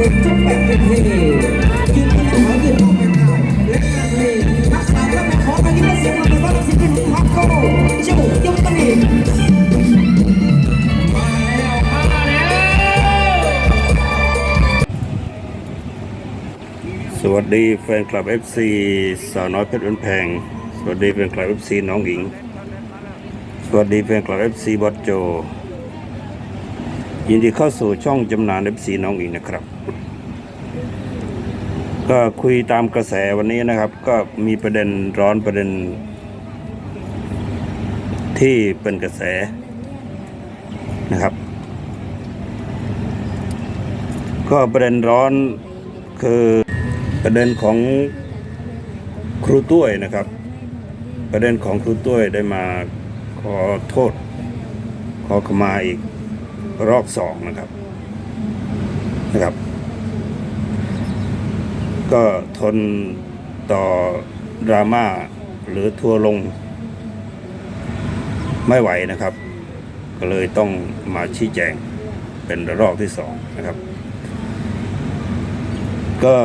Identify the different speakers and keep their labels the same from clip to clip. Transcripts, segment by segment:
Speaker 1: สียงมันเป็นว่าสิ่งที่ฮักโก้เจ้ายังต้องมี
Speaker 2: สวัสดีแฟนคลับ FC สาวน้อยเพชรบ้านแพง สวัสดีแฟนคลับ FC น้องหญิง สวัสดีแฟนคลับ FC บอสโจ ยินดีเข้าสู่ช่องจำหนาน FC น้องหญิงนะครับ ก็คุยตามกระแสวันนี้นะครับ ก็มีประเด็นร้อนประเด็น ที่เป็นกระแสนะครับ ก็ประเด็นร้อนคือประเด็นของครูตุ้ยนะครับ ประเด็นของครูตุ้ยได้มาขอโทษ ขอขมาอีก รอบสองนะครับนะครับ ก็ทนต่อดราม่าหรือทัวลง ไม่ไหวนะครับ ก็เลยต้องมาชี้แจงเป็นระลอกที่สองนะครับ ก็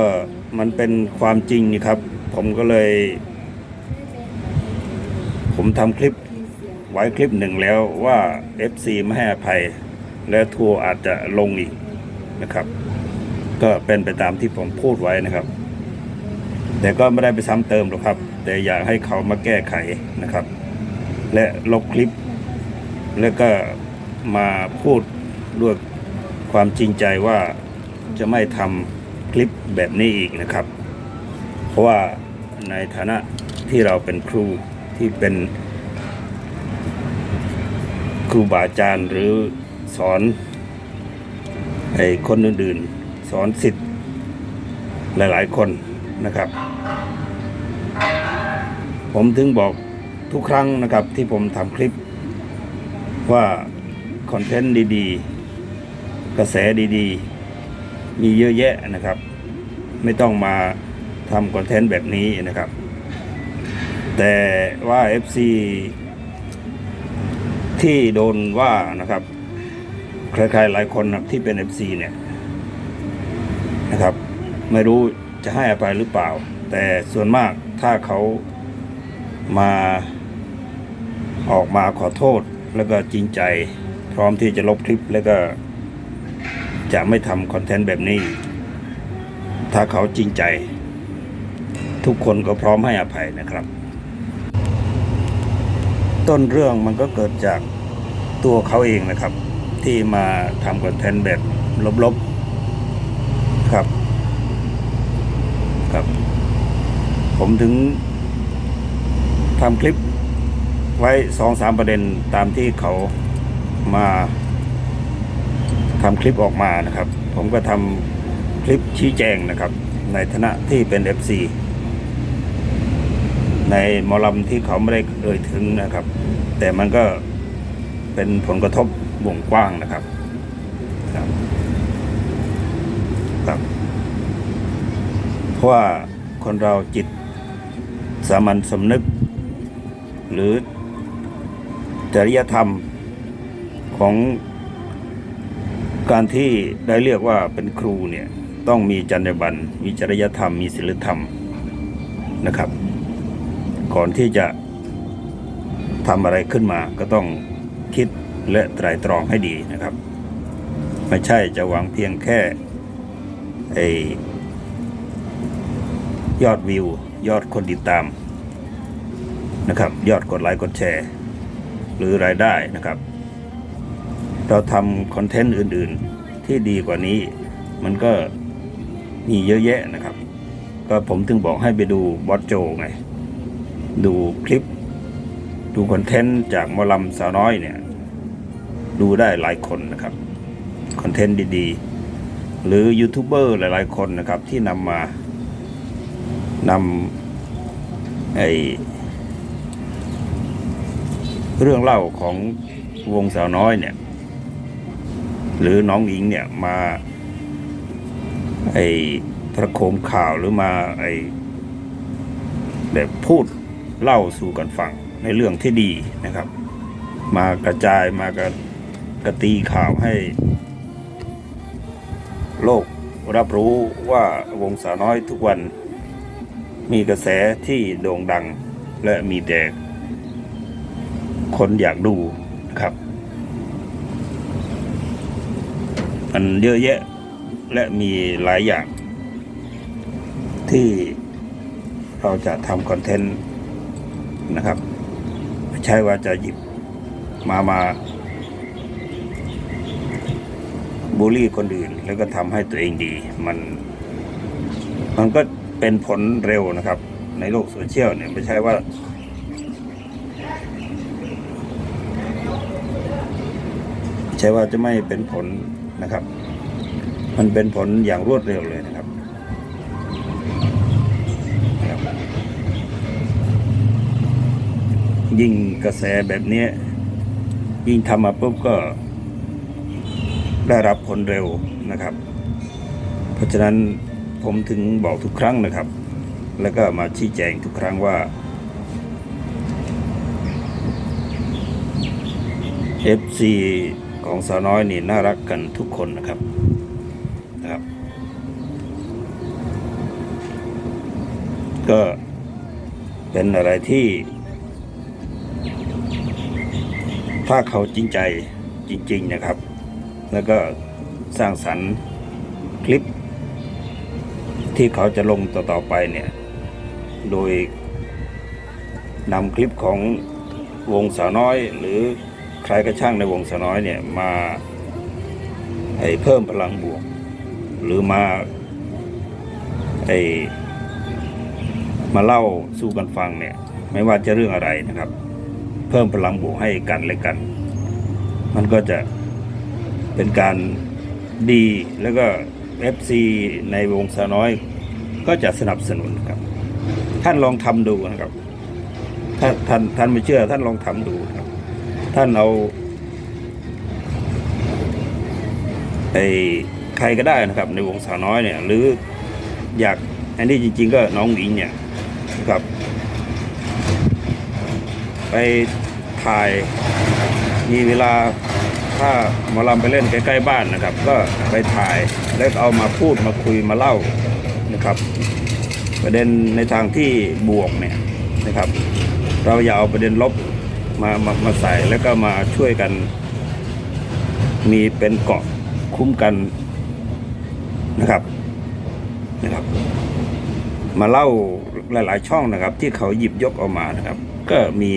Speaker 2: มันเป็นความจริงนี่ครับ ผมก็เลย ผมทำคลิปไว้คลิปหนึ่งแล้วว่า FC ไม่ให้อภัย และทัวร์อาจจะลงอีกนะครับ ก็เป็นไปตามที่ผมพูดไว้นะครับ แต่ก็ไม่ได้ไปซ้ำเติมหรอกครับ แต่อยากให้เขามาแก้ไขนะครับ และลบคลิป แล้วก็มาพูดด้วยความจริงใจว่าจะไม่ทำคลิปแบบนี้อีกนะครับ เพราะว่าในฐานะที่เราเป็นครูที่เป็นครูบาอาจารย์หรือ สอนไอ้คนอื่นๆ สอนสิทธิ์หลายๆคนนะครับ ผมถึงบอกทุกครั้งนะครับที่ผมทำคลิป ว่าคอนเทนต์ดีๆ กระแสดีๆ มีเยอะแยะนะครับ ไม่ต้องมาทำคอนเทนต์แบบนี้นะครับ แต่ว่า FC ที่โดนว่านะครับ ใครๆหลายคนนะที่เป็น FC เนี่ยนะครับ ไม่รู้จะให้อภัยหรือเปล่า แต่ส่วนมากถ้าเขามาออกมาขอโทษแล้วก็จริงใจพร้อมที่จะลบคลิปแล้วก็จะไม่ทำคอนเทนต์แบบนี้ ถ้าเขาจริงใจ ทุกคนก็พร้อมให้อภัยนะครับ ต้นเรื่องมันก็เกิดจากตัวเขาเองนะครับ ที่มาทำคอนเทนต์แบบลบๆ ครับ ครับ ผมถึงทำคลิปไว้สองสามประเด็นตามที่เขามาทำคลิปออกมานะครับ ผมก็ทำคลิปชี้แจงนะครับ ในฐานะที่เป็น FC ในมอลำที่เขาไม่ได้เอ่ยถึงนะครับ แต่มันก็เป็นผลกระทบ วงกว้างนะครับครับครับเพราะว่าคนเราจิตสามัญสำนึก หรือจริยธรรมของการที่ได้เรียกว่าเป็นครูเนี่ยต้องมีจรรยาบรรณมีจริยธรรม มีศีลธรรมนะครับ ก่อนที่จะทำอะไรขึ้นมาก็ต้องคิด และไตรตรองให้ดีนะครับ ไม่ใช่จะหวังเพียงแค่ไอยอดวิว ยอดคนติดตามนะครับ ยอดกดไลค์กดแชร์ หรือรายได้นะครับ เราทำคอนเทนต์อื่น ๆ ที่ดีกว่านี้ มันก็มีเยอะแยะนะครับ ก็ผมถึงบอกให้ไปดูบอสโจไง ดูคลิป ดูคอนเทนต์จากมอลำสาวน้อยเนี่ย ดูได้หลายคนนะครับคอนเทนต์ดีๆ หรือยูทูบเบอร์หลายๆคนนะครับ ที่นำมานำไอเรื่องเล่าของวงสาวน้อยเนี่ย หรือน้องหญิงเนี่ยมาไอประโคมข่าวหรือมาไอแบบพูดเล่าสู่กันฟังในเรื่องที่ดีนะครับ มากระจายมากระ กระตีข่าวให้ โลกรับรู้ว่าวงสาวน้อยทุกวัน มีกระแสที่โด่งดังและมีแต่คนอยากดูครับ มันเยอะแยะและมีหลายอย่าง ที่เราจะทำคอนเทนต์นะครับไม่ใช่ว่าจะหยิบมามา บูลลี่คนอื่น แล้วก็ทำให้ตัวเองดี มันมันก็เป็นผลเร็วนะครับ ในโลกโซเชียลเนี่ยไม่ใช่ว่า ใช่ว่าจะไม่เป็นผลนะครับ มันเป็นผลอย่างรวดเร็วเลยนะครับยิ่งกระแสแบบนี้ยิ่งทำมาปุ๊บก็ ได้รับผลเร็วนะครับ เพราะฉะนั้นผมถึงบอกทุกครั้งนะครับ แล้วก็มาชี้แจงทุกครั้งว่า FC ของสาวน้อยนี่น่ารักกันทุกคนนะครับนะครับ ก็เป็นอะไรที่ ถ้าเขาจริงใจจริง ๆ นะครับ แล้วก็สร้างสรรค์คลิป ที่เขาจะลงต่อๆไปเนี่ย โดยนำคลิปของวงสาวน้อย หรือใครก็ช่างในวงสาวน้อยเนี่ยมาให้เพิ่มพลังบวก หรือมาไอมาเล่าสู่กันฟังเนี่ย ไม่ว่าจะเรื่องอะไรนะครับ เพิ่มพลังบวกให้กันและกัน มันก็จะ เป็นการดีแล้วก็ FC ในวงสาวน้อย ก็จะสนับสนุนครับ ท่านลองทำดูนะครับ ถ้าท่านท่านไม่เชื่อ ท่านลองทำดูครับ ท่านเอาไอ้ใครก็ได้นะครับ ในวงสาวน้อยเนี่ย หรืออยากอันนี้จริง ๆ ก็น้องหญิงเนี่ยครับ ไปถ่ายมีเวลา ถ้าหมอลำไปเล่นใกล้ๆบ้านนะครับ ก็ไปถ่ายแล้วเอามาพูดมาคุยมาเล่านะครับ ประเด็นในทางที่บวกเนี่ยนะครับ เราอย่าเอาประเด็นลบมามามาใส่แล้วก็มาช่วยกัน มีเป็นเกาะคุ้มกันนะครับนะครับ มาเล่าหลาย ๆ ช่องนะครับ ที่เขาหยิบยกออกมานะครับ ก็มี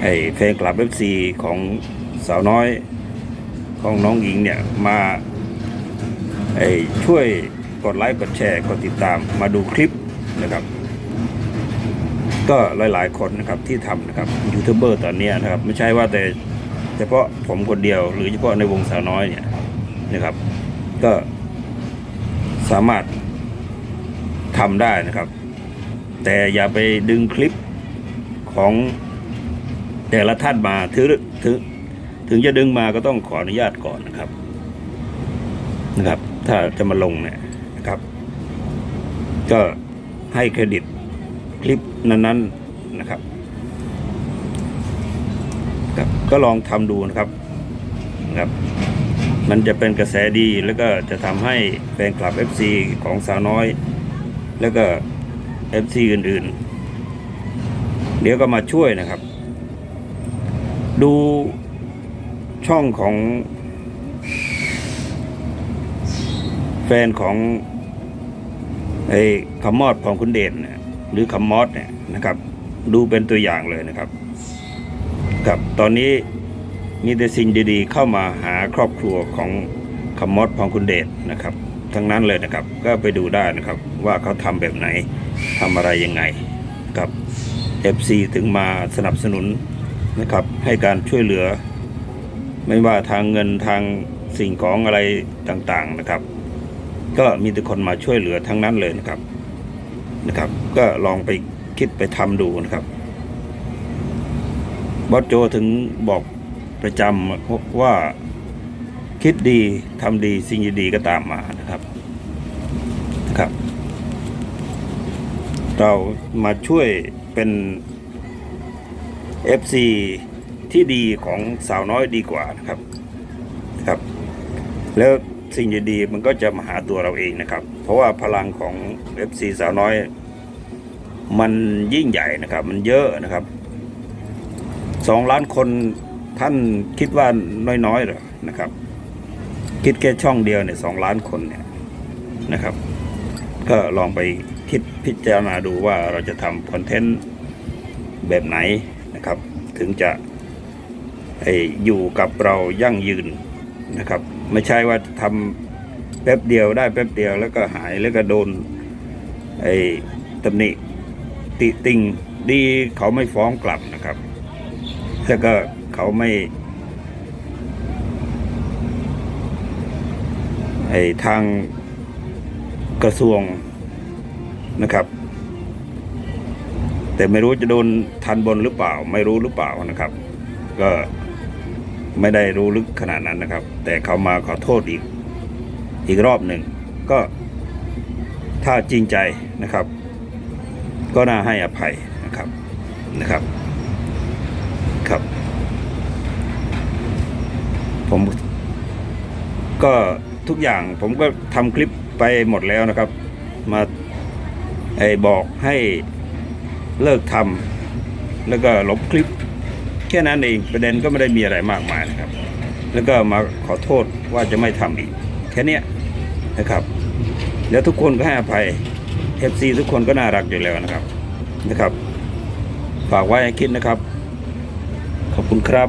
Speaker 2: ไอ้เพลงกลับเอฟซีของ สาวน้อยของน้องหญิงเนี่ยมาไอช่วยกดไลค์กดแชร์กดติดตามมาดูคลิปนะครับ ก็หลายๆคนนะครับที่ทำนะครับยูทูบเบอร์ตอนนี้นะครับ ไม่ใช่ว่าแต่เฉพาะผมคนเดียว หรือเฉพาะในวงสาวน้อยเนี่ยนะครับ ก็สามารถทำได้นะครับ แต่อย่าไปดึงคลิปของแต่ละท่านมาถึงถึง ถึงจะดึงมาก็ต้องขออนุญาตก่อนนะครับ นะครับ ถ้าจะมาลงเนี่ยนะครับ ก็ให้เครดิตคลิปนั้น ๆนะครับครับก็ลองทำดูนะครับนะครับ มันจะเป็นกระแสดีแล้วก็จะทำให้แฟนคลับ FC ของสาวน้อย แล้วก็ FC อื่นๆ เดี๋ยวก็มาช่วยนะครับ ดู ช่องของ แฟนของไอ้คำมอดของคุณเด่นเนี่ยหรือคำมอดเนี่ยนะครับ ดูเป็นตัวอย่างเลยนะครับครับตอนนี้มีแต่สิ่งดีๆ เข้ามาหาครอบครัวของคำมอดของคุณเดชนะครับ ทั้งนั้นเลยนะครับ ก็ไปดูได้นะครับ ว่าเขาทำแบบไหนทำอะไรยังไงครับ FC ถึงมาสนับสนุนนะครับ ให้การช่วยเหลือ ไม่ว่าทางเงินทางสิ่งของอะไรต่างๆนะครับ ก็มีแต่คนมาช่วยเหลือทั้งนั้นเลยนะครับนะครับ ก็ลองไปคิดไปทำดูนะครับบอสโจถึงบอกประจำว่าคิดดีทำดีสิ่งดีๆก็ตามมานะครับนะครับ เรามาช่วยเป็น FC ที่ดีของสาวน้อยดีกว่านะครับครับ แล้วสิ่งดีๆมันก็จะมาหาตัวเราเองนะครับ เพราะว่าพลังของ FC สาวน้อย มันยิ่งใหญ่นะครับ มันเยอะนะครับสองล้านคนท่านคิดว่าน้อยๆหรอนะครับ คิดแค่ช่องเดียวเนี่ยสองล้านคนเนี่ยนะครับ ก็ลองไปคิดพิจารณาดูว่าเราจะทำคอนเทนต์แบบไหนนะครับ ถึงจะ อยู่กับเรายั่งยืนนะครับ ไม่ใช่ว่าทำแป๊บเดียวได้แป๊บเดียวแล้วก็หายแล้วก็โดนไอ้ตำหนิติติงดีเขาไม่ฟ้องกลับนะครับ แล้วก็เขาไม่ไอ้ทางกระทรวงนะครับ แต่ไม่รู้จะโดนทันบนหรือเปล่า ไม่รู้หรือเปล่านะครับ ก็ ไม่ได้รู้ลึกขนาดนั้นนะครับ แต่เขามาขอโทษอีก อีกรอบหนึ่งก็ถ้าจริงใจนะครับ ก็น่าให้อภัยนะครับนะครับครับ ผมก็ทุกอย่างผมก็ทำคลิปไปหมดแล้วนะครับ มาไอ้บอกให้เลิกทำแล้วก็ลบคลิป แค่นั้นเองประเด็นก็ไม่ได้มีอะไรมากมายนะครับ แล้วก็มาขอโทษว่าจะไม่ทำอีก แค่นี้นะครับ แล้วทุกคนก็ให้อภัย FC ทุกคนก็น่ารักอยู่แล้วนะครับนะครับ ฝากไว้คิดนะครับ ขอบคุณครับ